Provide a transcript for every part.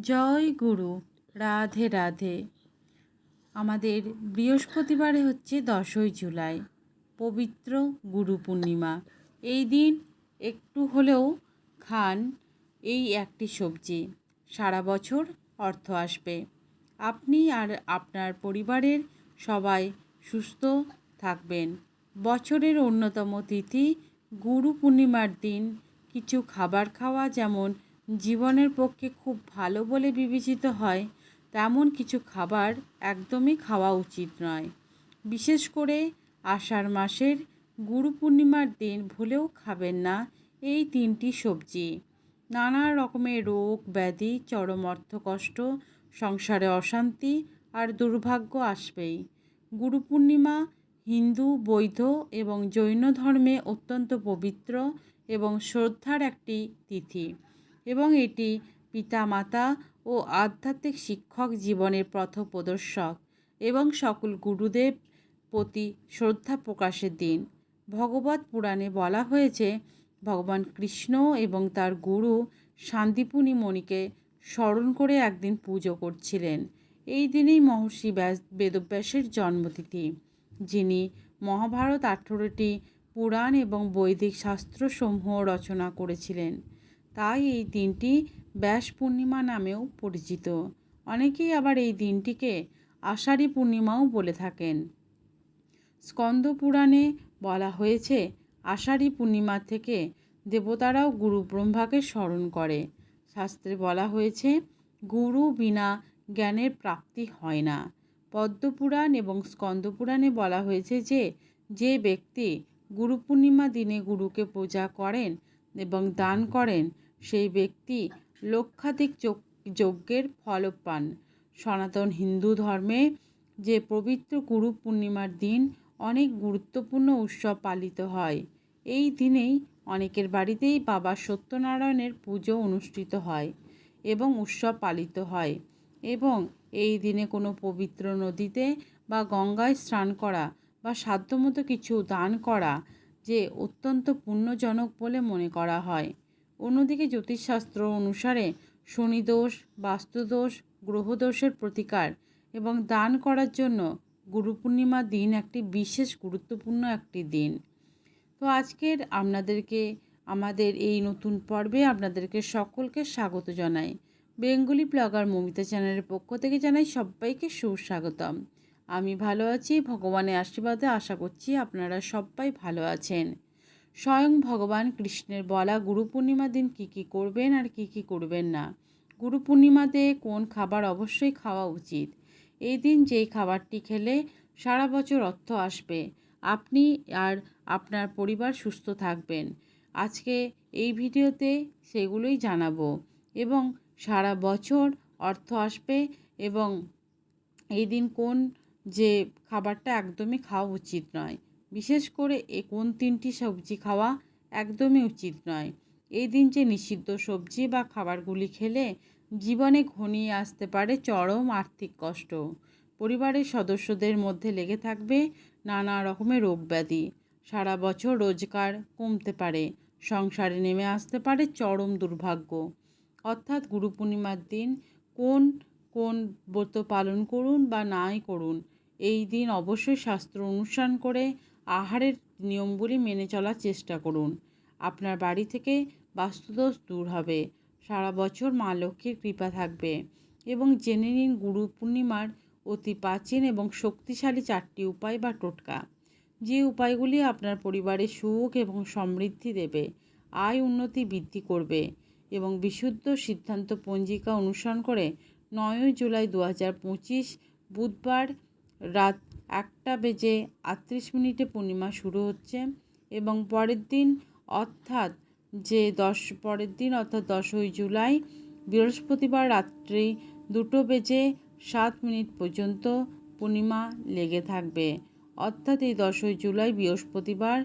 জয় গুরু, রাধে রাধে। আমাদের বৃহস্পতিবারে হচ্ছে দশই জুলাই, পবিত্র গুরু পূর্ণিমা। এই দিন একটু হলেও খান এই একটি সবজি, সারা বছর অর্থ আসবে। আপনি আর আপনার পরিবারের সবাই সুস্থ থাকবেন। বছরের অন্যতম তিথি গুরু পূর্ণিমার দিন। কিছু খাবার খাওয়া যেমন জীবনের পক্ষে খুব ভালো বলে বিবেচিত হয়, তেমন কিছু খাবার একদমই খাওয়া উচিত নয়। বিশেষ করে আষাঢ় মাসের গুরু পূর্ণিমার দিন ভুলেও খাবেন না এই তিনটি সবজি। নানা রকমের রোগ, ব্যাধি, চরম অর্থকষ্ট, সংসারে অশান্তি আর দুর্ভাগ্য আসবেই। গুরু পূর্ণিমা হিন্দু, বৌদ্ধ এবং জৈন ধর্মে অত্যন্ত পবিত্র এবং শ্রদ্ধার একটি তিথি। এবং এটি পিতামাতা ও আধ্যাত্মিক শিক্ষক জীবনের পথপ্রদর্শক এবং সকল গুরুদেব প্রতি শ্রদ্ধা প্রকাশের দিন। ভগবত পুরাণে বলা হয়েছে, ভগবান কৃষ্ণ এবং তার গুরু শান্তিপুনি মণিকে স্মরণ করে একদিন পুজো করছিলেন। এই দিনেই মহর্ষি ব্যাস বেদব্যাসের জন্মতিথি, যিনি মহাভারত আঠেরোটি পুরাণ এবং বৈদিক শাস্ত্রসমূহ রচনা করেছিলেন। তাই এই দিনটি ব্যাস পূর্ণিমা নামেও পরিচিত। অনেকেই আবার এই দিনটিকে আষাঢ়ী পূর্ণিমাও বলে থাকেন। স্কন্দ পুরাণে বলা হয়েছে, আষাঢ়ী পূর্ণিমা থেকে দেবতারাও গুরু ব্রহ্মাকে স্মরণ করে। শাস্ত্রে বলা হয়েছে, গুরু বিনা জ্ঞানের প্রাপ্তি হয় না। পদ্মপুরাণ এবং স্কন্দপুরাণে বলা হয়েছে যে যে ব্যক্তি গুরু পূর্ণিমা দিনে গুরুকে পূজা করেন এবং দান করেন সেই ব্যক্তি লক্ষাধিক যজ্ঞের ফল পান সনাতন হিন্দু ধর্মে যে পবিত্র গুরু পূর্ণিমার দিন অনেক গুরুত্বপূর্ণ উৎসব পালিত হয়। এই দিনেই অনেকের বাড়িতেই বাবা সত্যনারায়ণের পুজো অনুষ্ঠিত হয় এবং উৎসব পালিত হয় এবং এই দিনে কোনো পবিত্র নদীতে বা গঙ্গায় স্নান করা বা সাধ্যমতো কিছু দান করা যে অত্যন্ত পুণ্যজনক বলে মনে করা হয়। অন্যদিকে জ্যোতিষশাস্ত্র অনুসারে শনিদোষ, বাস্তুদোষ, গ্রহদোষের প্রতিকার এবং দান করার জন্য গুরু পূর্ণিমা দিন একটি বিশেষ গুরুত্বপূর্ণ একটি দিন। তো আজকের আপনাদেরকে, আমাদের এই নতুন পর্বে আপনাদেরকে সকলকে স্বাগত জানাই। বেঙ্গলি ব্লগার মমিতা চ্যানেলের পক্ষ থেকে জানাই সবাইকে সুস্বাগতম। আমি ভালো আছি, ভগবানের আশীর্বাদে আশা করছি আপনারা সবাই ভালো আছেন। স্বয়ং ভগবান কৃষ্ণের বলা গুরু পূর্ণিমার দিন কী কী করবেন আর কী কী করবেন না? গুরু পূর্ণিমাতে কোন খাবার অবশ্যই খাওয়া উচিত? এই দিন যেই খাবারটি খেলে সারা বছর অর্থ আসবে। আপনি আর আপনার পরিবার সুস্থ থাকবেন। আজকে এই ভিডিওতে সেগুলোই জানাব এবং সারা বছর অর্থ আসবে এবং এই দিন কোন যে খাবারটা একদমই খাওয়া উচিত নয়। বিশেষ করে এ কোন তিনটি সবজি খাওয়া একদমই উচিত নয়। এই দিন যে নিষিদ্ধ সবজি বা খাবারগুলি খেলে জীবনে ঘনিয়ে আসতে পারে চরম আর্থিক কষ্ট। পরিবারের সদস্যদের মধ্যে লেগে থাকবে নানা রকমের রোগ ব্যাধি সারা বছর রোজগার কমতে পারে, সংসারে নেমে আসতে পারে চরম দুর্ভাগ্য। অর্থাৎ গুরু পূর্ণিমার দিন কোন কোন ব্রত পালন করুন বা নাই করুন, এই দিন অবশ্যই শাস্ত্র অনুষ্ঠান করে আহারের নিয়মগুলি মেনে চলার চেষ্টা করুন। আপনার বাড়ি থেকে বাস্তুদোষ দূর হবে। সারা বছর মা লক্ষ্মীর কৃপা থাকবে এবং জেনে নিন গুরু পূর্ণিমার অতি প্রাচীন এবং শক্তিশালী চারটি উপায় বা টোটকা। যে উপায়গুলি আপনার পরিবারে সুখ এবং সমৃদ্ধি দেবে, আয় উন্নতি বৃদ্ধি করবে এবং বিশুদ্ধ সিদ্ধান্ত পঞ্জিকা অনুসরণ করে নয়ই জুলাই দু হাজার পঁচিশ বুধবার রাত একটা বেজে আটত্রিশ মিনিটে পূর্ণিমা শুরু হচ্ছে এবং পরের দিন অর্থাৎ যে দশ, পরের দিন অর্থাৎ দশই জুলাই বৃহস্পতিবার রাত্রি দুটো বেজে সাত মিনিট পর্যন্ত পূর্ণিমা লেগে থাকবে। অর্থাৎ এই দশই জুলাই বৃহস্পতিবার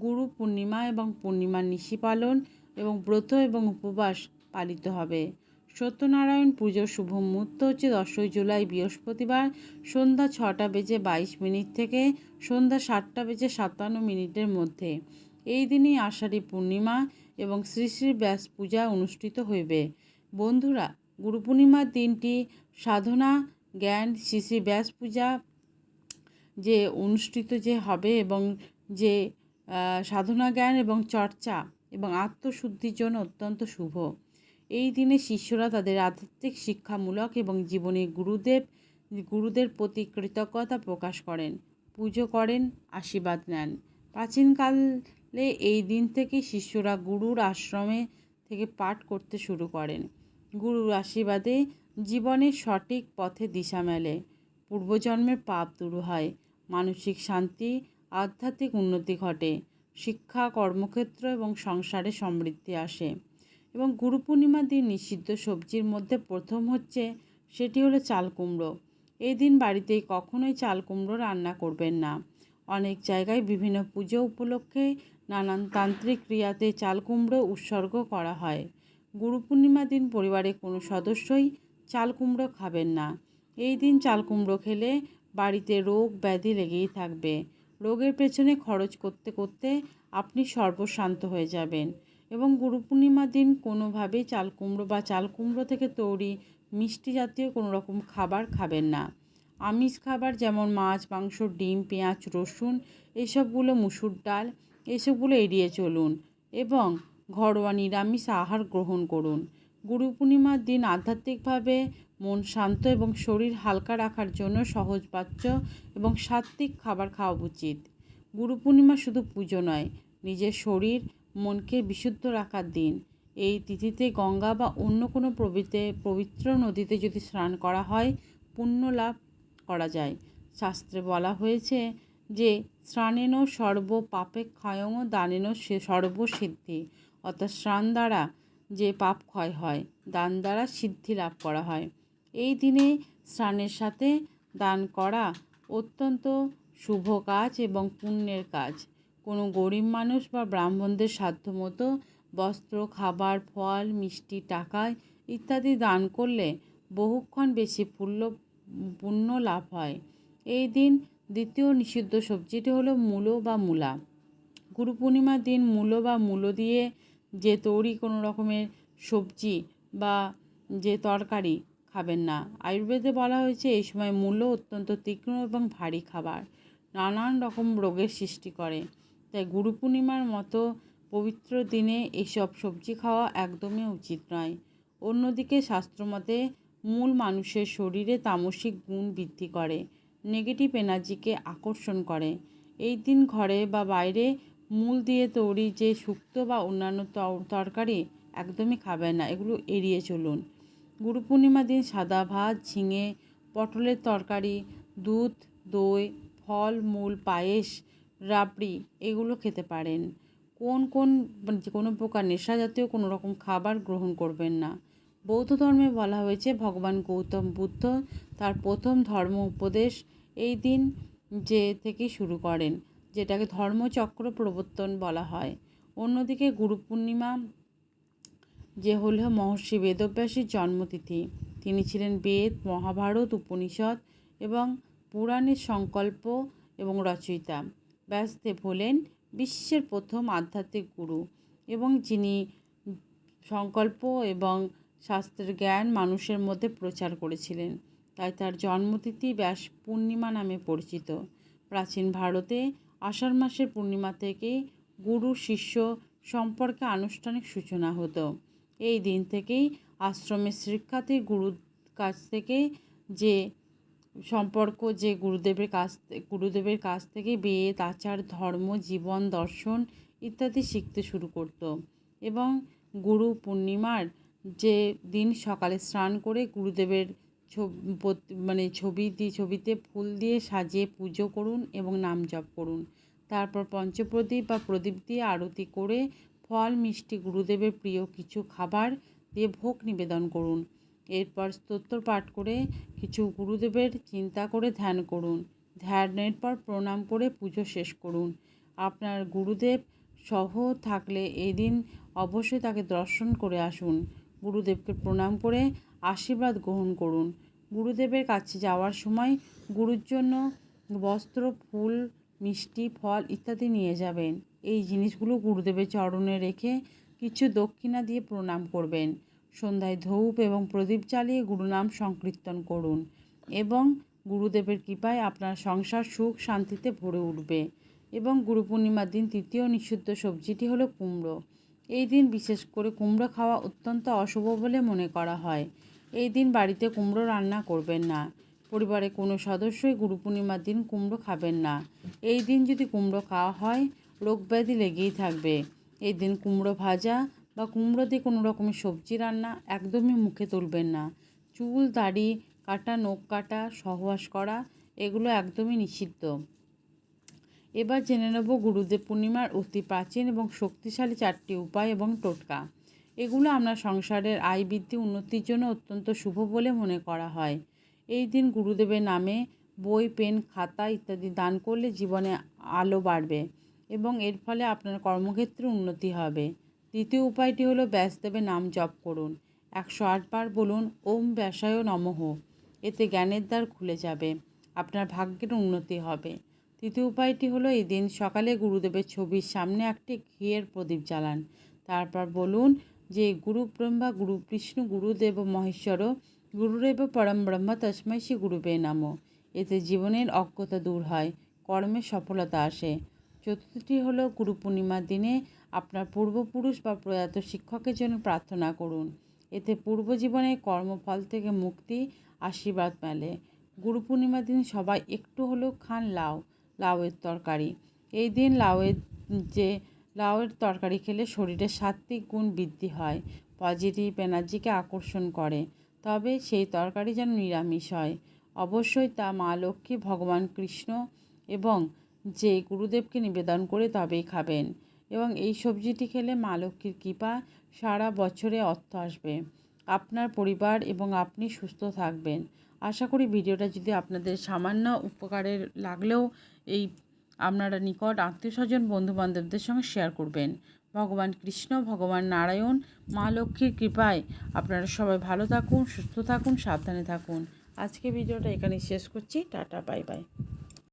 গুরু পূর্ণিমা এবং পূর্ণিমা নিশি পালন এবং ব্রত এবং উপবাস পালিত হবে। সত্যনারায়ণ পুজোর শুভ মুহূর্ত হচ্ছে দশই জুলাই, বৃহস্পতিবার সন্ধ্যা ছটা বেজে বাইশ মিনিট থেকে সন্ধ্যা সাতটা বেজে সাতান্ন মিনিটের মধ্যে। এই দিনই আষাঢ়ী পূর্ণিমা এবং শ্রী শ্রী ব্যাস পূজা অনুষ্ঠিত হইবে। বন্ধুরা, গুরু পূর্ণিমার দিনটি সাধনা, জ্ঞান, শ্রী শ্রী ব্যাস পূজা যে অনুষ্ঠিত যে হবে এবং যে সাধনা, জ্ঞান এবং চর্চা এবং আত্মশুদ্ধির জন্য অত্যন্ত শুভ। এই দিনে শিষ্যরা তাদের আধ্যাত্মিক শিক্ষামূলক এবং জীবনে গুরুদেব, গুরুদের প্রতি কৃতজ্ঞতা প্রকাশ করেন, পুজো করেন, আশীর্বাদ নেন। প্রাচীনকালে এই দিন থেকে শিষ্যরা গুরুর আশ্রমে থেকে পাঠ করতে শুরু করেন। গুরুর আশীর্বাদে জীবনের সঠিক পথে দিশা মেলে। পূর্বজন্মের পাপ দূর হয়, মানসিক শান্তি, আধ্যাত্মিক উন্নতি ঘটে, শিক্ষা, কর্মক্ষেত্র এবং সংসারে সমৃদ্ধি আসে। এবং গুরু পূর্ণিমার দিন নিষিদ্ধ সবজির মধ্যে প্রথম হচ্ছে সেটি হলো চাল কুমড়ো। এই দিন বাড়িতে কখনোই চাল কুমড়ো রান্না করবেন না। অনেক জায়গায় বিভিন্ন পুজো উপলক্ষে নানান তান্ত্রিক ক্রিয়াতে চাল কুমড়ো উৎসর্গ করা হয়। গুরু পূর্ণিমার দিন পরিবারের কোনো সদস্যই চাল কুমড়ো খাবেন না। এই দিন চাল কুমড়ো খেলে বাড়িতে রোগ ব্যাধি লেগেই থাকবে। রোগের পেছনে খরচ করতে করতে আপনি সর্বশান্ত হয়ে যাবেন। এবং গুরু পূর্ণিমার দিন কোনোভাবেই চাল কুমড়ো বা চাল কুমড়ো থেকে তৈরি, মিষ্টি জাতীয় কোনো রকম খাবার খাবেন না। আমিষ খাবার যেমন মাছ, মাংস, ডিম, পেঁয়াজ, রসুন, এসবগুলো মুসুর ডাল, এসবগুলো এড়িয়ে চলুন এবং ঘরোয়া নিরামিষ আহার গ্রহণ করুন। গুরু পূর্ণিমার দিন আধ্যাত্মিকভাবে মন শান্ত এবং শরীর হালকা রাখার জন্য সহজপাচ্য এবং সাত্ত্বিক খাবার খাওয়া উচিত। গুরু পূর্ণিমা শুধু পুজো নয়, নিজের শরীর মনকে বিশুদ্ধ রাখার দিন। এই তিথিতে গঙ্গা বা অন্য কোনো পবিত্র পবিত্র নদীতে যদি স্নান করা হয় পুণ্য লাভ করা যায়। শাস্ত্রে বলা হয়েছে যে, স্নানেন সর্ব পাপে ক্ষয়ং দানেন সে সর্বসিদ্ধি। অর্থাৎ স্নান দ্বারা যে পাপ ক্ষয় হয়, দান দ্বারা সিদ্ধি লাভ করা হয়। এই দিনে স্নানের সাথে দান করা অত্যন্ত শুভ কাজ এবং পুণ্যের কাজ। কোনো গরিব মানুষ বা ব্রাহ্মণদের সাধ্যমতো বস্ত্র, খাবার, ফল, মিষ্টি, টাকা ইত্যাদি দান করলে বহুক্ষণ বেশি পুণ্য পুণ্য লাভ হয়। এই দিন দ্বিতীয় নিষিদ্ধ সবজিটি হলো মূলো বা মূলা। গুরু পূর্ণিমার দিন মূলো বা মূলো দিয়ে যে তৈরি কোনো রকমের সবজি বা যে তরকারি খাবেন না। আয়ুর্বেদে বলা হয়েছে, এই সময় মূল্য অত্যন্ত তীক্ষ্ণ এবং ভারী খাবার। নানান রকম রোগের সৃষ্টি করে। তাই গুরু পূর্ণিমার মতো পবিত্র দিনে এসব সবজি খাওয়া একদমই উচিত নয়। অন্যদিকে শাস্ত্রমতে মূল মানুষের শরীরে তামসিক গুণ বৃদ্ধি করে, নেগেটিভ এনার্জিকে আকর্ষণ করে। এই দিন ঘরে বা বাইরে মূল দিয়ে তৈরি যে শুক্তো বা অন্যান্য তর- তরকারি একদমই খাবেন না, এগুলো এড়িয়ে চলুন। গুরু পূর্ণিমার দিন সাদা ভাত, ঝিঙে, পটলের তরকারি, দুধ, দই, ফল, মূল, পায়েস রাবড়ি, এগুলো খেতে পারেন। কোন কোন মানে কোনো প্রকার নেশা জাতীয় কোনো রকম খাবার গ্রহণ করবেন না। বৌদ্ধ ধর্মে বলা হয়েছে, ভগবান গৌতম বুদ্ধ তার প্রথম ধর্ম উপদেশ এই দিন যে থেকে শুরু করেন, যেটাকে ধর্মচক্র প্রবর্তন বলা হয়। অন্যদিকে গুরু পূর্ণিমা, যে হল মহর্ষি বেদব্যাসীর জন্মতিথি, তিনি ছিলেন বেদ, মহাভারত, উপনিষদ এবং পুরাণের সংকল্প এবং রচয়িতা। ব্যাসদেব হলেন বিশ্বের প্রথম আধ্যাত্মিক গুরু এবং যিনি সংকল্প এবং শাস্ত্রের জ্ঞান মানুষের মধ্যে প্রচার করেছিলেন। তাই তার জন্মতিথি ব্যাস পূর্ণিমা নামে পরিচিত। প্রাচীন ভারতে আষাঢ় মাসের পূর্ণিমা থেকে গুরু শিষ্য সম্পর্কে আনুষ্ঠানিক সূচনা হতো। এই দিন থেকেই আশ্রমের শিক্ষার্থী গুরুর কাছ থেকে যে সম্পর্ক যে গুরুদেবের কাছ গুরুদেবের কাছ থেকে বেদ আচার ধর্ম, জীবন, দর্শন ইত্যাদি শিখতে শুরু করতো। এবং গুরু পূর্ণিমার যে দিন সকালে স্নান করে গুরুদেবের ছবি মানে ছবি দিয়ে ছবিতে ফুল দিয়ে সাজিয়ে পুজো করুন এবং নাম জপ করুন। তারপর পঞ্চপ্রদীপ বা প্রদীপ দিয়ে আরতি করে ফল, মিষ্টি, গুরুদেবের প্রিয় কিছু খাবার দিয়ে ভোগ নিবেদন করুন। এরপর স্তোত্র পাঠ করে কিছু গুরুদেবের চিন্তা করে ধ্যান করুন। ধ্যানের পর প্রণাম করে পুজো শেষ করুন। আপনার গুরুদেব সহ থাকলে এই দিন অবশ্যই তাকে দর্শন করে আসুন। গুরুদেবকে প্রণাম করে আশীর্বাদ গ্রহণ করুন। গুরুদেবের কাছে যাওয়ার সময় গুরুর জন্য বস্ত্র, ফুল, মিষ্টি, ফল ইত্যাদি নিয়ে যাবেন। এই জিনিসগুলো গুরুদেবের চরণে রেখে কিছু দক্ষিণা দিয়ে প্রণাম করবেন। সন্ধ্যায় ধূপ এবং প্রদীপ জ্বালিয়ে গুরুনাম সংকীর্তন করুন এবং গুরুদেবের কৃপায় আপনার সংসার সুখ শান্তিতে ভরে উঠবে এবং গুরু পূর্ণিমার দিন তৃতীয় নিষিদ্ধ সবজিটি হলো কুমড়ো। এই দিন বিশেষ করে কুমড়ো খাওয়া অত্যন্ত অশুভ বলে মনে করা হয়। এই দিন বাড়িতে কুমড়ো রান্না করবেন না। পরিবারে কোনো সদস্যই গুরু পূর্ণিমার দিন কুমড়ো খাবেন না। এই দিন যদি কুমড়ো খাওয়া হয়, রোগ ব্যাধি লেগেই থাকবে। এই দিন কুমড়ো ভাজা বা কুমড়ো দিয়ে কোনো রকমের সবজি রান্না একদমই মুখে তুলবেন না। চুল, দাড়ি কাটা, নখ কাটা, সহবাস করা এগুলো একদমই নিষিদ্ধ। এবার জেনে নেব গুরুদেব পূর্ণিমার অতি প্রাচীন এবং শক্তিশালী চারটি উপায় এবং টোটকা। এগুলো আমরা সংসারের আয় বৃদ্ধি উন্নতির জন্য অত্যন্ত শুভ বলে মনে করা হয়। এই দিন গুরুদেবের নামে বই, পেন, খাতা ইত্যাদি দান করলে জীবনে আলো বাড়বে এবং এর ফলে আপনার কর্মক্ষেত্রে উন্নতি হবে। দ্বিতীয় উপায়টি হলো ব্যাসদেবের নাম জপ করুন। একশো আটবার বলুন, ওম ব্যাসায় নমঃ। এতে জ্ঞানের দ্বার খুলে যাবে, আপনার ভাগ্যের উন্নতি হবে। তৃতীয় উপায়টি হলো এই দিন সকালে গুরুদেবের ছবির সামনে একটি ঘিয়ের প্রদীপ জ্বালান। তারপর বলুন যে, গুরু ব্রহ্মা, গুরু বিষ্ণু গুরুদেব মহেশ্বর গুরুরেব পরম ব্রহ্মা, তস্মৈ শ্রী গুরুবে নাম। এতে জীবনের অজ্ঞতা দূর হয়, কর্মে সফলতা আসে। চতুর্থটি হলো, গুরু পূর্ণিমার দিনে আপনার পূর্বপুরুষ বা প্রয়াত শিক্ষকের জন্য প্রার্থনা করুন। এতে পূর্বজীবনের কর্মফল থেকে মুক্তি, আশীর্বাদ মেলে। গুরু পূর্ণিমার দিন সবাই একটু হলেও খান লাউ, লাউয়ের তরকারি। এই দিন লাউয়ের, যে লাউয়ের তরকারি খেলে শরীরে সাত্ত্বিক গুণ বৃদ্ধি হয়, পজিটিভ এনার্জিকে আকর্ষণ করে। তবে সেই তরকারি যেন নিরামিষ হয়। অবশ্যই তা মা লক্ষ্মী, ভগবান কৃষ্ণ এবং যে গুরুদেবকে নিবেদন করে তবেই খাবেন। এবং এই সবজিটি খেলে মা লক্ষ্মীর কৃপা সারা বছরে অর্থ আসবে। আপনার পরিবার এবং আপনি সুস্থ থাকবেন। আশা করি ভিডিওটা যদি আপনাদের সামান্য উপকারের লাগলেও এই আপনারা নিকট আত্মীয় স্বজন বন্ধুবান্ধবদের সঙ্গে শেয়ার করবেন। ভগবান কৃষ্ণ, ভগবান নারায়ণ, মা লক্ষ্মীর কৃপায় আপনারা সবাই ভালো থাকুন, সুস্থ থাকুন, সাবধানে থাকুন। আজকে ভিডিওটা এখানে শেষ করছি। Tata bye bye